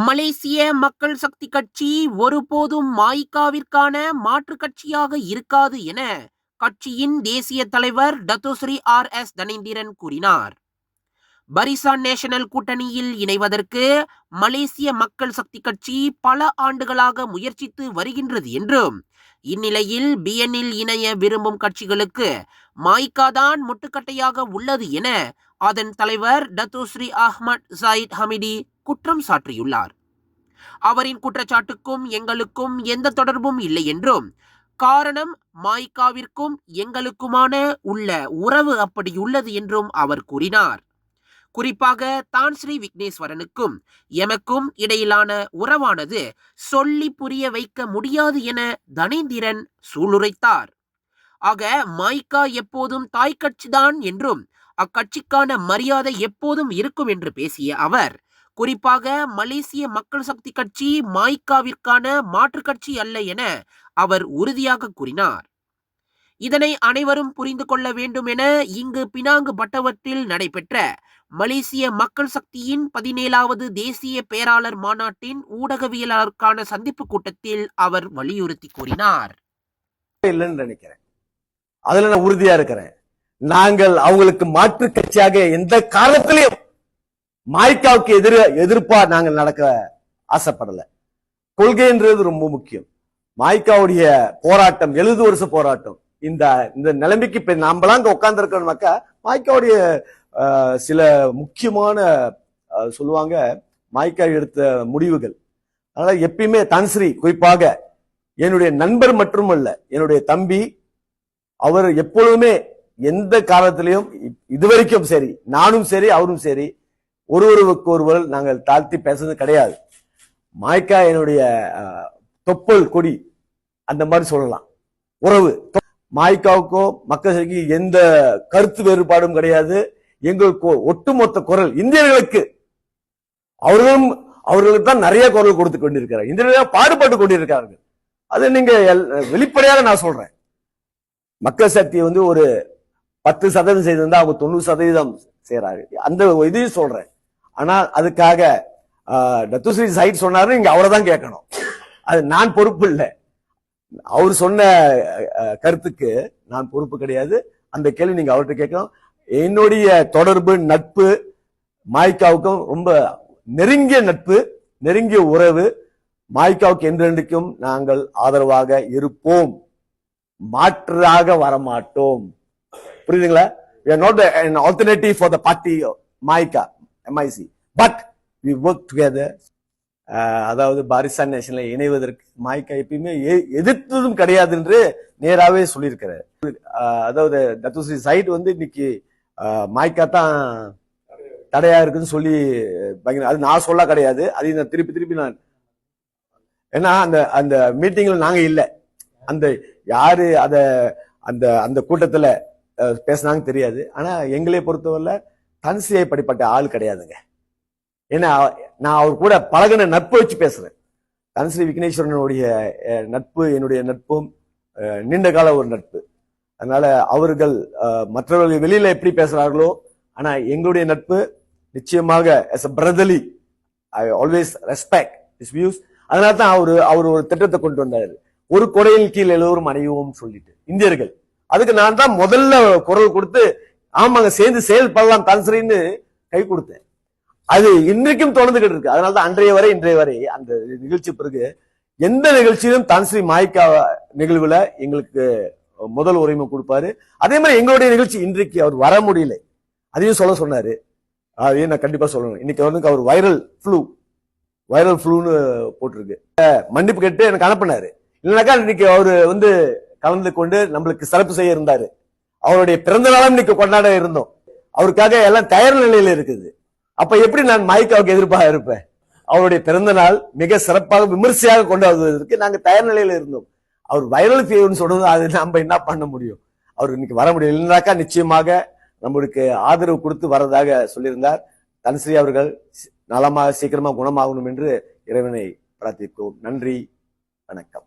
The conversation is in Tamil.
மலேசிய மக்கள் சக்தி கட்சி ஒருபோதும் மாய்காவிற்கான மாற்று கட்சியாக இருக்காது என கட்சியின் தேசிய தலைவர் டத்தோஸ்ரீ ஆர் எஸ் தனேந்திரன் கூறினார். பரிசான் நேஷனல் கூட்டணியில் இணைவதற்கு மலேசிய மக்கள் சக்தி கட்சி பல ஆண்டுகளாக முயற்சித்து வருகின்றது என்றும் இந்நிலையில் பிஎன்னில் இணைய விரும்பும் கட்சிகளுக்கு மாய்காதான் முட்டுக்கட்டையாக உள்ளது என அதன் தலைவர் டத்துஸ்ரீ அஹ்மத் சயித் ஹமிடி குற்றம் சாட்டியுள்ளார் அவரின் குற்றச்சாட்டுக்கும் எங்களுக்கும் எந்த தொடர்பும் இல்லை என்றும் காரணம் மாய்காவிற்கும் எங்களுக்குமான உள்ள உறவு அப்படி உள்ளது என்றும் அவர் கூறினார். குறிப்பாக தான் ஸ்ரீ விக்னேஸ்வரனுக்கும் எமக்கும் இடையிலான உறவானது சொல்லி புரிய வைக்க முடியாது என தனேந்திரன் சூளுரைத்தார். ஆக மாய்கா எப்போதும் தாய் கட்சிதான் என்றும் அக்கட்சிக்கான மரியாதை எப்போதும் இருக்கும் என்று பேசிய அவர் குறிப்பாக மலேசிய மக்கள் சக்தி கட்சி மாய்காவிற்கான மாற்று கட்சி அல்ல என அவர் உறுதியாக கூறினார். இதனை அனைவரும் புரிந்து கொள்ள வேண்டும் என இங்கு பினாங்கு பட்டவற்றில் நடைபெற்ற மலேசிய மக்கள் சக்தியின் பதினேழாவது தேசிய பேராளர் மாநாட்டின் ஊடகவியலாளருக்கான சந்திப்பு கூட்டத்தில் அவர் வலியுறுத்தி கூறினார். இல்லைன்னு நினைக்கிறேன். அதுல நான் உறுதியா இருக்கிறேன். நாங்கள் அவங்களுக்கு மாற்று கட்சியாக எந்த காலத்திலையும் மாய்க்காவுக்கு எதிர எதிர்ப்பா நாங்கள் நடக்க ஆசைப்படல. கொள்கைன்றது ரொம்ப முக்கியம். மாய்க்காவுடைய போராட்டம் எழுபது வருஷ போராட்டம். இந்த இந்த நிலைமைக்கு இப்ப நாமெல்லாம் இங்க உட்கார்ந்து மாய்க்காவுடைய ஆஹ், சில முக்கியமான சொல்லுவாங்க மாய்க்கா எடுத்த முடிவுகள். அதனால எப்பயுமே தன்ஸ்ரீ குறிப்பாக என்னுடைய நண்பர் மட்டுமல்ல என்னுடைய தம்பி அவர் எப்பொழுதுமே எந்த காலத்திலையும் இதுவரைக்கும் சரி நானும் சரி அவரும் சரி ஒருவருக்கு ஒருவர் நாங்கள் தாழ்த்தி பேசுறது கிடையாது. மாய்க்கா என்னுடைய தொப்பல் கொடி அந்த மாதிரி சொல்லலாம். உறவு மாய்க்காவுக்கோ மக்கள் சக்தி எந்த கருத்து வேறுபாடும் கிடையாது. எங்களுக்கு ஒட்டுமொத்த குரல் இந்தியர்களுக்கு அவர்களும் அவர்களுக்கு தான் நிறைய குரல் கொடுத்து கொண்டிருக்கிறார். இந்தியர்கள் பாடுபட்டு கொண்டிருக்கிறார்கள். அது நீங்க எல்- வெளிப்படையாக நான் சொல்றேன். மக்கள் சக்தி வந்து ஒரு பத்து சதவீதம் செய்திருந்தா அவங்க தொண்ணூறு சதவீதம் செய்யறாரு அந்த இதையும் சொல்றேன். ஆனால் அதுக்காக டத்துஸ்ரீ சைட் சொன்னாரு நீங்க அவரைதான் கேட்கணும். அது நான் பொறுப்பு இல்லை. அவர் சொன்ன கருத்துக்கு நான் பொறுப்பு கிடையாது. அந்த கேள்வி நீங்க அவர்கிட்ட கேட்கணும். என்னுடைய தொடர்பு நட்பு மாய்க்காவுக்கும் ரொம்ப நெருங்கிய நட்பு நெருங்கிய உறவு மாய்க்காவுக்கு என்றென்றைக்கும் நாங்கள் ஆதரவாக இருப்போம். மாற்றாக வரமாட்டோம். புரியுதுங்களா? We are not the, an alternative for the party மாய்கா எம்ஐசி பட் we work together. அதாவது பாரிஸ்தான் நேஷன்ல இணைவதற்கு மாய்கா எப்பயுமே எ- எதிர்த்ததும் கிடையாது என்று நேராகவே சொல்லியிருக்கிறார். அதாவது தத்துஸ்ரீ சைட் வந்து இன்னைக்கு மாய்க்கா மாய்கா தான் தடையா இருக்குன்னு சொல்லி பயங்கர அது நான் சொல்ல கிடையாது. அதையும் நான் திருப்பி திருப்பி நான் ஏன்னா அந்த அந்த மீட்டிங்ல நாங்க இல்லை. அந்த யாரு அத அந்த அந்த கூட்டத்துல பேசினாங்க தெரியாது. ஆனால் எங்களை பொறுத்தவரை தன்சியை படிப்பட்ட ஆள் கிடையாதுங்க. ஏன்னா நான் அவர் கூட பழகின நட்பு வச்சு பேசுகிறேன் தன்ஸ்ரீ விக்னேஸ்வரனுடைய நட்பு என்னுடைய நட்பும் நீண்ட கால ஒரு நட்பு. அதனால அவர்கள் மற்றவர்கள் வெளியில எப்படி பேசுறார்களோ ஆனா எங்களுடைய நட்பு நிச்சயமாக as a brotherly I always respect his views அதனால தான் அவர் அவர் ஒரு திட்டத்தை கொண்டு வந்தார். ஒரு கொடையின் கீழ் எல்லோரும் அணைவோம் சொல்லிட்டு இந்தியர்கள். அதுக்கு நான் தான் முதல்ல குரல் கொடுத்து ஆமாங்க சேர்ந்து செயல்படலாம் தன்சரின்னு கை கொடுத்தேன். அது இன்றைக்கும் தொடர்ந்துகிட்டு இருக்கு. அதனால தான் அன்றைய வரை இன்றைய வரை அந்த நிகழ்ச்சி பிறகு எந்த நிகழ்ச்சியிலும் தான்ஸ்ரீ மாய்க்கா நிகழ்வுல எங்களுக்கு முதல் உரிமை கொடுப்பாரு. அதே மாதிரி எங்களுடைய நிகழ்ச்சி இன்றைக்கு அவர் வர முடியல. அதையும் சொல்ல சொன்னாரு. அதையும் நான் கண்டிப்பா சொல்லணும். இன்னைக்கு வந்து அவர் வைரல் ஃப்ளூ வைரல் ஃப்ளூன்னு போட்டிருக்கு. மன்னிப்பு கேட்டு எனக்கு அனுப்புனாரு. இல்லைனாக்கா இன்னைக்கு அவர் வந்து கலந்து கொண்டு நம்மளுக்கு சிறப்பு செய்ய இருந்தாரு. அவருடைய பிறந்த நாளும் இன்னைக்கு கொண்டாட இருந்தோம். அவருக்காக எல்லாம் தயார் நிலையில இருக்குது. அப்ப எப்படி நான் மாய்க்காவுக்கு எதிர்ப்பாக இருப்பேன்? அவருடைய பிறந்த நாள் மிக சிறப்பாக விமர்சையாக கொண்டாடுவதற்கு நாங்க தயார் நிலையில இருந்தோம். அவர் வைரல் ஃபீவர்னு சொல்றது அது நம்ம என்ன பண்ண முடியும்? அவர் இன்னைக்கு வர முடியும் இல்லைனாக்கா நிச்சயமாக நம்மளுக்கு ஆதரவு கொடுத்து வரதாக சொல்லியிருந்தார். தனுஸ்ரீ அவர்கள் நலமாக சீக்கிரமாக குணமாகணும் என்று இறைவனை பிரார்த்தித்தோம் நன்றி வணக்கம்.